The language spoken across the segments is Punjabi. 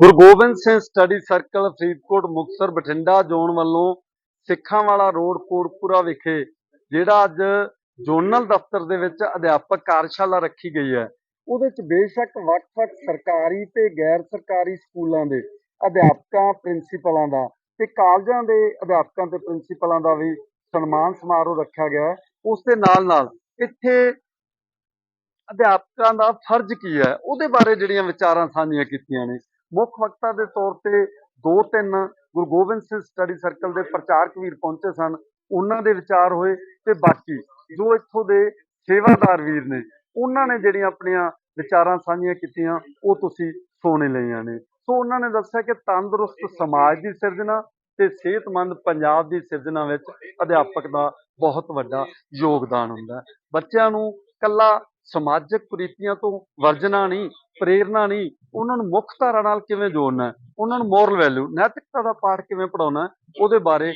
Guru Gobind Singh study circle Faridkot, Muktsar, Bathinda zone ਵੱਲੋਂ ਸਿੱਖਾਂ ਵਾਲਾ ਰੋਡ, ਕੋਟਪੁਰਾ ਵਿਖੇ ਜਿਹੜਾ ਅੱਜ ਜ਼ੋਨਲ ਦਫ਼ਤਰ ਦੇ ਵਿੱਚ ਅਧਿਆਪਕ ਕਾਰਜਸ਼ਾਲਾ ਰੱਖੀ ਗਈ ਹੈ। ਉਹਦੇ ਵਿੱਚ ਬੇਸ਼ੱਕ ਵੱਖ-ਵੱਖ ਸਰਕਾਰੀ ਤੇ ਗੈਰ ਸਰਕਾਰੀ ਸਕੂਲਾਂ ਦੇ ਅਧਿਆਪਕਾਂ, ਪ੍ਰਿੰਸੀਪਲਾਂ ਦਾ ਤੇ ਕਾਲਜਾਂ ਦੇ ਅਧਿਆਪਕਾਂ ਤੇ ਪ੍ਰਿੰਸੀਪਲਾਂ ਦਾ ਵੀ ਸਨਮਾਨ ਸਮਾਰੋਹ ਰੱਖਿਆ ਗਿਆ ਹੈ। ਉਸ ਦੇ ਨਾਲ-ਨਾਲ ਇੱਥੇ ਅਧਿਆਪਕਾਂ ਦਾ ਫਰਜ਼ ਕੀ ਹੈ? ਉਹਦੇ ਬਾਰੇ ਜਿਹੜੀਆਂ ਵਿਚਾਰਾਂ ਸਾਂਝੀਆਂ ਕੀਤੀਆਂ ਨੇ। ਮੁੱਖ ਵਕਤਾ ਦੇ ਤੌਰ ਤੇ ਦੋ ਤਿੰਨ ਗੁਰੂ ਗੋਬਿੰਦ ਸਿੰਘ ਸਟੱਡੀ ਸਰਕਲ ਦੇ ਪ੍ਰਚਾਰਕ ਵੀਰ ਪਹੁੰਚੇ ਸਨ, ਉਹਨਾਂ ਦੇ ਵਿਚਾਰ ਹੋਏ ਤੇ ਬਾਕੀ ਜੋ ਇੱਥੋਂ ਦੇ ਸੇਵਾਦਾਰ ਵੀਰ ਨੇ, ਉਹਨਾਂ ਨੇ ਜਿਹੜੀਆਂ ਆਪਣੀਆਂ ਵਿਚਾਰਾਂ ਸਾਂਝੀਆਂ ਕੀਤੀਆਂ, ਉਹ ਤੁਸੀਂ ਸੁਣੇ ਲਈਆਂ ਨੇ। ਸੋ ਉਹਨਾਂ ਨੇ ਦੱਸਿਆ ਕਿ ਤੰਦਰੁਸਤ ਸਮਾਜ ਦੀ ਸਿਰਜਣਾ ਤੇ ਸਿਹਤਮੰਦ ਪੰਜਾਬ ਦੀ ਸਿਰਜਣਾ ਵਿੱਚ ਅਧਿਆਪਕ ਦਾ ਬਹੁਤ ਵੱਡਾ ਯੋਗਦਾਨ ਹੁੰਦਾ ਬੱਚਿਆਂ ਨੂੰ ਕੱਲਾ ਸਮਾਜਿਕ ਕੁਰੀਤੀਆਂ ਤੋਂ ਵਰਜਣਾ ਨਹੀਂ ਪ੍ਰੇਰਣਾ ਨਹੀਂ, ਉਹਨਾਂ ਨੂੰ ਮੁੱਖ ਧਾਰਾ ਨਾਲ ਕਿਵੇਂ ਜੋੜਨਾ ਉਹਨਾਂ ਨੂੰ ਮੋਰਲ ਵੈਲਿਊ ਨੈਤਿਕਤਾ ਦਾ ਪਾਠ ਕਿਵੇਂ ਪੜਾਉਣਾ ਉਹਦੇ ਬਾਰੇ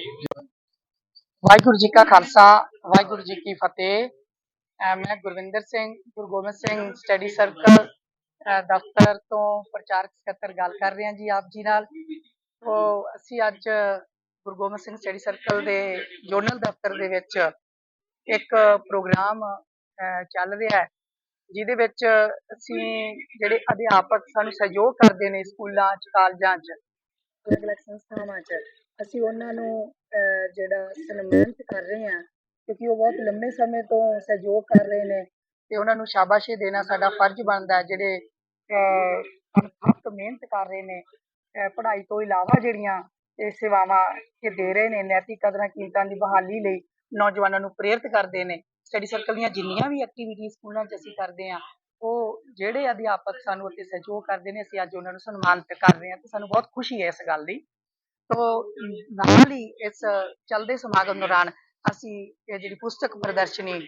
ਵਾਹਿਗੁਰੂ ਜੀ ਕਾ ਖਾਲਸਾ, ਵਾਹਿਗੁਰੂ ਜੀ ਕੀ ਫਤਿਹ। ਮੈਂ ਗੁਰਵਿੰਦਰ ਸਿੰਘ, ਗੁਰੂ ਗੋਬਿੰਦ ਸਿੰਘ ਸਟੱਡੀ ਸਰਕਲ ਦਫ਼ਤਰ ਤੋਂ ਪ੍ਰਚਾਰਕ ਸਕੱਤਰ ਗੱਲ ਕਰ ਰਹੇ ਹਾਂ ਜੀ ਆਪ ਜੀ ਨਾਲ। ਤੋ ਅਸੀਂ ਅੱਜ ਗੁਰੂ ਗੋਬਿੰਦ ਸਿੰਘ ਸਟੱਡੀ ਸਰਕਲ ਦੇ ਜੋਨਲ ਦਫ਼ਤਰ ਦੇ ਵਿੱਚ ਇੱਕ ਪ੍ਰੋਗਰਾਮ ਚੱਲ ਰਿਹਾ ਹੈ, ਜਿਹਦੇ ਵਿੱਚ ਅਸੀਂ ਜਿਹੜੇ ਅਧਿਆਪਕ ਸਾਨੂੰ ਸਹਿਯੋਗ ਕਰਦੇ ਨੇ ਸਕੂਲਾਂ 'ਚ, ਕਾਲਜਾਂ 'ਚ। ਅਲੱਗ-ਅਲੱਗ ਸੰਸਥਾਵਾਂ 'ਚ। ਅਸੀਂ ਉਹਨਾਂ ਨੂੰ, ਅਹ ਜਿਹੜਾ ਸਨਮਾਨਿਤ ਕਰ ਰਹੇ ਹਾਂ, ਕਿਉਂਕਿ ਉਹ ਬਹੁਤ ਲੰਮੇ ਸਮੇਂ ਤੋਂ ਸਹਿਯੋਗ ਕਰ ਰਹੇ ਨੇ। ਤੇ ਉਹਨਾਂ ਨੂੰ ਸ਼ਾਬਾਸ਼ੀ ਦੇਣਾ ਸਾਡਾ ਫਰਜ਼ ਬਣਦਾ ਹੈ, ਜਿਹੜੇ, ਅਹ ਅਣਥੱਕ ਮਿਹਨਤ ਕਰ ਰਹੇ ਨੇ। ਪੜ੍ਹਾਈ ਤੋਂ ਇਲਾਵਾ ਜਿਹੜੀਆਂ ਇਹ ਸੇਵਾਵਾਂ ਇਹ ਦੇ ਰਹੇ ਨੇ, ਨੈਤਿਕ ਕਦਰਾਂ ਕੀਮਤਾਂ ਦੀ ਬਹਾਲੀ ਲਈ ਨੌਜਵਾਨਾਂ ਨੂੰ ਪ੍ਰੇਰਿਤ ਕਰਦੇ ਨੇ। ਸਟੱਡੀ ਸਰਕਲ ਦੀਆਂ ਜਿੰਨੀਆਂ ਵੀ ਐਕਟੀਵਿਟੀਜ਼ ਸਕੂਲਾਂ 'ਚ ਅਸੀਂ ਕਰਦੇ ਹਾਂ, ਉਹ ਜਿਹੜੇ ਅਧਿਆਪਕ ਸਾਨੂੰ ਉੱਥੇ ਸਹਿਯੋਗ ਕਰਦੇ ਨੇ, ਅਸੀਂ ਅੱਜ ਉਹਨਾਂ ਨੂੰ ਸਨਮਾਨਿਤ ਕਰ ਰਹੇ ਹਾਂ ਤੇ ਸਾਨੂੰ ਬਹੁਤ ਖੁਸ਼ੀ ਹੈ ਇਸ ਗੱਲ ਦੀ। ਤੋ ਨਾਲ ਹੀ ਇਸ ਚੱਲਦੇ ਸਮਾਗਮ ਦੌਰਾਨ ਅਸੀਂ ਇਹ ਜਿਹੜੀ ਪੁਸਤਕ ਪ੍ਰਦਰਸ਼ਨੀ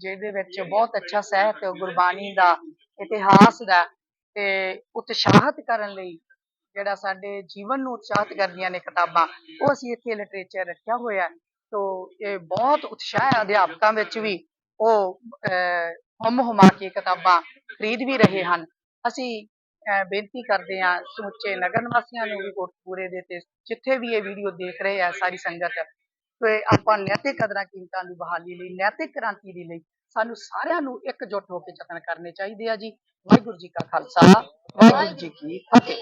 ਜਿਹਦੇ ਵਿੱਚ ਬਹੁਤ ਅੱਛਾ ਸਾਹਿਤ ਗੁਰਬਾਣੀ ਦਾ ਇਤਿਹਾਸ ਦਾ ਤੇ ਉਤਸ਼ਾਹਿਤ ਕਰਨ ਲਈ ਜਿਹੜਾ ਸਾਡੇ ਜੀਵਨ ਨੂੰ ਉਤਸ਼ਾਹਿਤ ਕਰਦੀਆਂ ਨੇ ਕਿਤਾਬਾਂ, ਉਹ ਅਸੀਂ ਇੱਥੇ ਲਿਟਰੇਚਰ ਰੱਖਿਆ ਹੋਇਆ ਤੋ ਇਹ ਬਹੁਤ ਉਤਸ਼ਾਹ ਹੈ ਅਧਿਆਪਕਾਂ ਵਿੱਚ ਵੀ। ਉਹ ਹਮ ਹੁਮਾ ਕੇ ਕਿਤਾਬਾਂ ਖਰੀਦ ਵੀ ਰਹੇ ਹਨ। ਅਸੀਂ ਬੇਨਤੀ ਕਰਦੇ ਹਾਂ, ਸਮੁੱਚੇ ਨਗਰ ਨਿਵਾਸੀਆਂ ਨੂੰ ਵੀ ਕੋਟਪੂਰੇ ਦੇ ਤੇ ਜਿੱਥੇ ਵੀ ਇਹ ਵੀਡੀਓ ਦੇਖ ਰਹੇ ਆ, ਸਾਰੀ ਸੰਗਤ। ਤੇ ਆਪਾਂ ਨੈਤਿਕ ਕਦਰਾਂ ਕੀਮਤਾਂ ਦੀ ਬਹਾਲੀ ਲਈ, ਨੈਤਿਕ ਕ੍ਰਾਂਤੀ ਦੇ ਲਈ ਸਾਨੂੰ ਸਾਰਿਆਂ ਨੂੰ ਇਕਜੁੱਟ ਹੋ ਕੇ ਯਤਨ ਕਰਨੇ ਚਾਹੀਦੇ ਆ ਜੀ। ਵਾਹਿਗੁਰੂ ਜੀ ਕਾ ਖਾਲਸਾ, ਵਾਹਿਗੁਰੂ ਜੀ ਕੀ ਫਤਿਹ।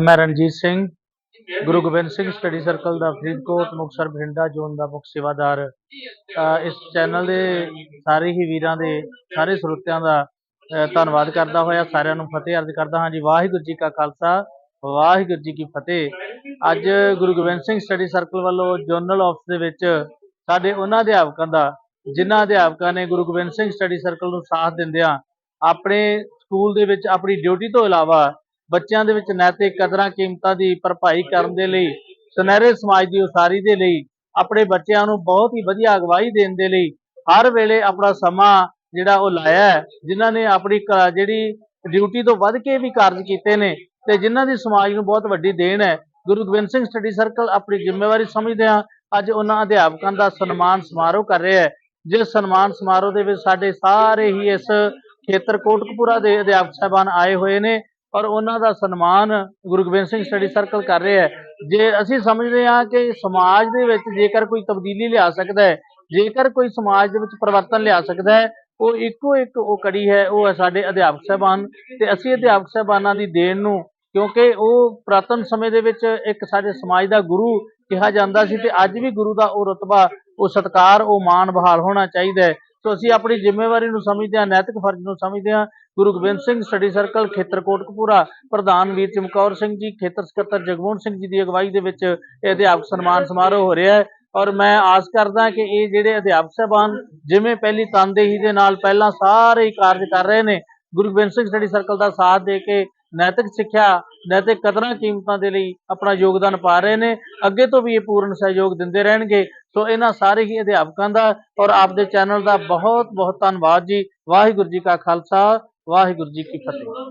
ਮੈਂ ਰਣਜੀਤ ਸਿੰਘ ਗੁਰੂ ਗੋਬਿੰਦ ਸਿੰਘ ਸਟੱਡੀ ਸਰਕਲ ਦਾ ਫਰੀਦਕੋਟ, ਮੁਕਤਸਰ, ਬਠਿੰਡਾ ਜ਼ੋਨ ਦਾ ਮੁੱਖ ਸੇਵਾਦਾਰ। ਇਸ ਚੈਨਲ ਦੇ ਸਾਰੇ ਹੀ ਵੀਰਾਂ ਦੇ, ਸਾਰੇ ਸਰੋਤਿਆਂ ਦਾ ਧੰਨਵਾਦ ਕਰਦਾ ਹੋਇਆ, ਸਾਰਿਆਂ ਨੂੰ ਫਤਿਹ ਅਰਜ਼ ਕਰਦਾ ਹਾਂ ਜੀ। ਵਾਹਿਗੁਰੂ ਜੀ ਕਾ ਖਾਲਸਾ, ਵਾਹਿਗੁਰੂ ਜੀ ਕੀ ਫਤਿਹ। ਅੱਜ ਗੁਰੂ ਗੋਬਿੰਦ ਸਿੰਘ ਸਟੱਡੀ ਸਰਕਲ ਵੱਲੋਂ ਜਨਰਲ ਆਫਿਸ ਦੇ ਵਿੱਚ ਸਾਡੇ ਉਹਨਾਂ ਅਧਿਆਪਕਾਂ ਦਾ, ਜਿਨ੍ਹਾਂ ਅਧਿਆਪਕਾਂ ਨੇ ਗੁਰੂ ਗੋਬਿੰਦ ਸਿੰਘ ਸਟੱਡੀ ਸਰਕਲ ਨੂੰ ਸਾਥ ਦਿੰਦਿਆਂ, ਆਪਣੇ ਸਕੂਲ ਦੇ ਵਿੱਚ ਆਪਣੀ ਡਿਊਟੀ ਤੋਂ ਇਲਾਵਾ ਬੱਚਿਆਂ ਦੇ ਵਿੱਚ ਨੈਤਿਕ ਕਦਰਾਂ ਕੀਮਤਾਂ ਦੀ ਭਰਪਾਈ ਕਰਨ ਦੇ ਲਈ, ਸੁਨਹਿਰੇ ਸਮਾਜ ਦੀ ਉਸਾਰੀ ਦੇ ਲਈ, ਆਪਣੇ ਬੱਚਿਆਂ ਨੂੰ ਬਹੁਤ ਹੀ ਵਧੀਆ ਅਗਵਾਈ ਦੇਣ ਦੇ ਲਈ, ਹਰ ਵੇਲੇ ਆਪਣਾ ਸਮਾਂ ਜਿਹੜਾ ਉਹ ਲਾਇਆ ਹੈ, ਜਿਨ੍ਹਾਂ ਨੇ ਆਪਣੀ ਜਿਹੜੀ ਡਿਊਟੀ ਤੋਂ ਵੱਧ ਕੇ ਵੀ ਕਾਰਜ ਕੀਤੇ ਨੇ ਤੇ ਜਿਨ੍ਹਾਂ ਦੀ ਸਮਾਜ ਨੂੰ ਬਹੁਤ ਵੱਡੀ ਦੇਣ ਹੈ, ਗੁਰੂ ਗੋਬਿੰਦ ਸਿੰਘ ਸਟੱਡੀ ਸਰਕਲ ਆਪਣੀ ਜ਼ਿੰਮੇਵਾਰੀ ਸਮਝਦੇ ਆ ਅੱਜ ਉਹਨਾਂ ਅਧਿਆਪਕਾਂ ਦਾ ਸਨਮਾਨ ਸਮਾਰੋਹ ਕਰ ਰਿਹਾ ਹੈ, ਜਿਸ ਸਨਮਾਨ ਸਮਾਰੋਹ ਦੇ ਵਿੱਚ ਸਾਡੇ ਸਾਰੇ ਹੀ ਇਸ ਖੇਤਰ ਕੋਟਕਪੂਰਾ ਦੇ ਅਧਿਆਪਕ ਸਾਹਿਬਾਨ ਆਏ ਹੋਏ ਨੇ ਔਰ ਉਹਨਾਂ ਦਾ ਸਨਮਾਨ ਗੁਰੂ ਗੋਬਿੰਦ ਸਿੰਘ ਸਟੱਡੀ ਸਰਕਲ ਕਰ ਰਿਹਾ ਹੈ। ਜੇ ਅਸੀਂ ਸਮਝਦੇ ਹਾਂ ਕਿ ਸਮਾਜ ਦੇ ਵਿੱਚ ਜੇਕਰ ਕੋਈ ਤਬਦੀਲੀ ਲਿਆ ਸਕਦਾ ਹੈ, ਜੇਕਰ ਕੋਈ ਸਮਾਜ ਦੇ ਵਿੱਚ ਪਰਿਵਰਤਨ ਲਿਆ ਸਕਦਾ ਹੈ, ਉਹ ਇੱਕੋ ਇੱਕ ਉਹ ਕੜੀ ਹੈ, ਉਹ ਹੈ ਸਾਡੇ ਅਧਿਆਪਕ ਸਾਹਿਬਾਨ। ਤੇ ਅਸੀਂ ਅਧਿਆਪਕ ਸਾਹਿਬਾਨਾਂ ਦੀ ਦੇਣ ਨੂੰ, ਕਿਉਂਕਿ ਉਹ ਪ੍ਰਾਤਨ ਸਮੇਂ ਦੇ ਵਿੱਚ ਇੱਕ ਸਾਡੇ ਸਮਾਜ ਦਾ ਗੁਰੂ ਕਿਹਾ ਜਾਂਦਾ ਸੀ ਤੇ ਅੱਜ ਵੀ ਗੁਰੂ ਦਾ ਉਹ ਰਤਬਾ, ਉਹ ਸਤਕਾਰ, ਉਹ ਮਾਣ ਬਹਾਲ ਹੋਣਾ ਚਾਹੀਦਾ ਹੈ। ਸੋ ਅਸੀਂ ਆਪਣੀ ਜ਼ਿੰਮੇਵਾਰੀ ਨੂੰ ਸਮਝਦੇ ਹਾਂ ਨੈਤਿਕ ਫਰਜ਼ ਨੂੰ ਸਮਝਦੇ ਹਾਂ ਗੁਰੂ ਗੋਬਿੰਦ ਸਿੰਘ ਸਟੱਡੀ ਸਰਕਲ, ਖੇਤਰ ਕੋਟਕਪੂਰਾ, ਪ੍ਰਧਾਨ ਵੀਰ ਚਮਕੌਰ ਸਿੰਘ ਜੀ, ਖੇਤਰ ਸਕੱਤਰ ਜਗਮੋਹਨ ਸਿੰਘ ਜੀ ਦੀ ਅਗਵਾਈ ਦੇ ਵਿੱਚ ਇਹ ਅਧਿਆਪਕ ਸਨਮਾਨ ਸਮਾਰੋਹ ਹੋ ਰਿਹਾ ਹੈ। ਔਰ ਮੈਂ ਆਸ ਕਰਦਾ ਕਿ ਇਹ ਜਿਹੜੇ ਅਧਿਆਪਕ ਸਾਹਿਬਾਨ ਜਿਵੇਂ ਪਹਿਲੀ ਤਨਦੇਹੀ ਦੇ ਨਾਲ ਪਹਿਲਾਂ ਸਾਰੇ ਹੀ ਕਾਰਜ ਕਰ ਰਹੇ ਨੇ, ਗੁਰੂ ਗੋਬਿੰਦ ਸਿੰਘ ਸਟੱਡੀ ਸਰਕਲ ਦਾ ਸਾਥ ਦੇ ਕੇ ਨੈਤਿਕ ਸਿੱਖਿਆ, ਨੈਤਿਕ ਕਦਰਾਂ ਕੀਮਤਾਂ ਦੇ ਲਈ ਆਪਣਾ ਯੋਗਦਾਨ ਪਾ ਰਹੇ ਨੇ। ਅੱਗੇ ਤੋਂ ਵੀ ਇਹ ਪੂਰਨ ਸਹਿਯੋਗ ਦਿੰਦੇ ਰਹਿਣਗੇ। ਸੋ ਇਹਨਾਂ ਸਾਰੇ ਹੀ ਅਧਿਆਪਕਾਂ ਦਾ ਔਰ ਆਪਦੇ ਚੈਨਲ ਦਾ ਬਹੁਤ ਬਹੁਤ ਧੰਨਵਾਦ ਜੀ। ਵਾਹਿਗੁਰੂ ਜੀ ਕਾ ਖਾਲਸਾ, ਵਾਹਿਗੁਰੂ ਜੀ ਕੀ ਫਤਿਹ।